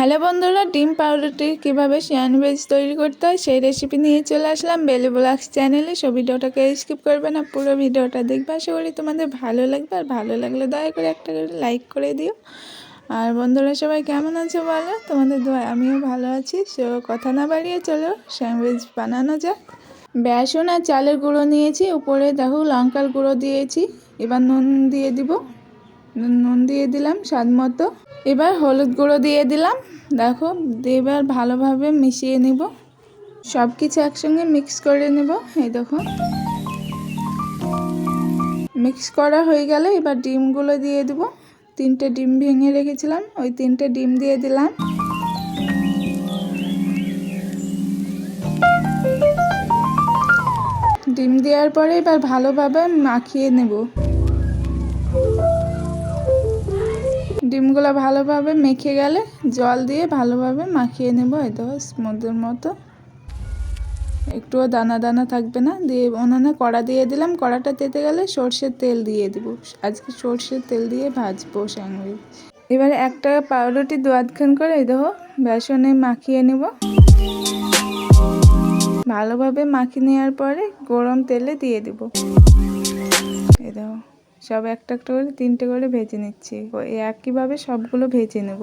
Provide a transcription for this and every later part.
Hello বন্ধুরা, ডিম পাউরুটি কীভাবে স্যান্ডউইচ তৈরি করতে হয় সেই রেসিপি নিয়ে চলে আসলাম বেলি ব্লগস চ্যানেলে সব ভিডিওটাকে স্কিপ করবে না, পুরো ভিডিওটা দেখবে। আশা করি তোমাদের ভালো লাগবে। আর ভালো লাগলে দয়া করে একটা করে লাইক করে দিও। আর বন্ধুরা, সবাই কেমন আছো বলো? তোমাদের দোয়া আমিও ভালো আছি। সো কথা না বাড়িয়ে চলো স্যান্ডউইচ বানানো যাক। বেসন আর চালের গুঁড়ো নিয়েছি। উপরে দেখো লঙ্কার গুঁড়ো দিয়েছি। এবার নুন দিয়ে দিব। নুন দিয়ে দিলাম স্বাদ মতো। এবার হলুদ গুঁড়ো দিয়ে দিলাম। দেখো, এবার ভালোভাবে মিশিয়ে নিব। সব কিছু একসঙ্গে মিক্স করে নেব। এই দেখো। মিক্স করা হয়ে গেলে এবার ডিমগুলো দিয়ে দিব। তিনটে ডিম ভেঙে রেখেছিলাম। ওই তিনটে ডিম দিয়ে দিলাম। ডিম দেওয়ার পরে এবার ভালোভাবে মাখিয়ে নেব। ডিমগুলো ভালোভাবে মেখে গেলে জল দিয়ে ভালোভাবে মাখিয়ে নেব, এই দেখো, স্মুথের মতো। একটুও দানা দানা থাকবে না, দিয়ে উনুনে কড়া দিয়ে দিলাম। কড়াটা তেতে গেলে সর্ষের তেল দিয়ে দিব। আজকে সর্ষের তেল দিয়ে ভাজবো স্যান্ডউইচ এবারে একটা পাউরুটি দু আধখান করে দেখো, বেসনে মাখিয়ে নেব। ভালোভাবে মাখিয়ে নেওয়ার পরে গরম তেলে দিয়ে দিব। এই দেখো সব একটা একটা করে তিনটে করে ভেজে নিচ্ছি। একইভাবে সবগুলো ভেজে নেব।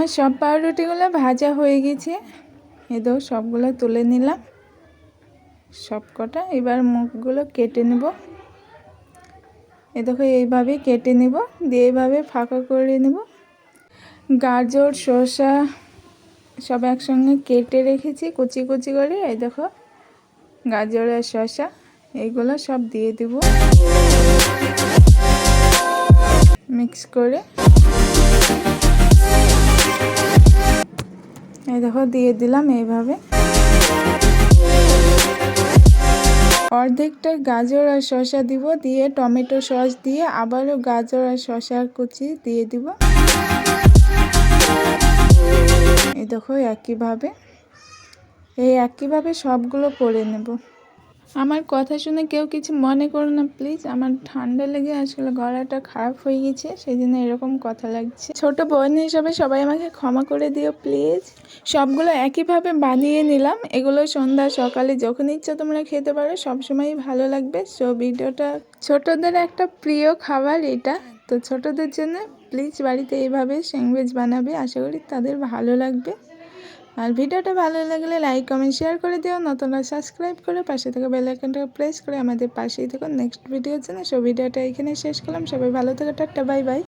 আমার সব পাউরুটিগুলো ভাজা হয়ে গেছে। এদের সবগুলো তুলে নিলাম। সব কটা এবার মুখগুলো কেটে নেব। এ দেখো, এইভাবে কেটে নেব, দিয়ে এইভাবে ফাঁকা করে নেব। গাজর, শসা সব একসঙ্গে কেটে রেখেছি, কুচি কুচি করে। এই দেখো, গাজর আর শসা এইগুলো সব দিয়ে দেব। মিক্স করে। এই দেখো, দিয়ে দিলাম এইভাবে। অর্ধেকটা গাজর আর শসা দিব, দিয়ে টমেটো সস দিয়ে আবারও গাজর আর শসার কুচি দিয়ে দিব। এই দেখো, একইভাবে। এই একইভাবে সবগুলো করে নেব। আমার কথা শুনে কেউ কিছু মনে করো না প্লিজ আমার ঠান্ডা লেগে আসলে গলাটা খারাপ হয়ে গেছে, সেই জন্য এরকম কথা লাগছে। ছোট বোন হিসাবে সবাই আমাকে ক্ষমা করে দিও প্লিজ সবগুলো একইভাবে বানিয়ে নিলাম। এগুলো সন্ধ্যা সকালে যখন ইচ্ছা তোমরা খেতে পারো, সবসময়ই ভালো লাগবে। সো ভিডিওটা ছোটদের একটা প্রিয় খাবার এটা। তো ছোটদের জন্য প্লিজ বাড়িতে এইভাবে স্যান্ডউইচ বানাবে, আশা করি তাদের ভালো লাগবে। আর ভিডিওটা ভালো লাগলে লাইক, কমেন্ট, শেয়ার করে দিও। নতুনরা সাবস্ক্রাইব করে পাশে থেকে বেল আইকনটাকে প্রেস করে আমাদের পাশেই থেকে নেক্সট ভিডিওর জন্য। সব ভিডিওটা এখানে শেষ করলাম। সবাই ভালো থেকো। Tata, bye bye.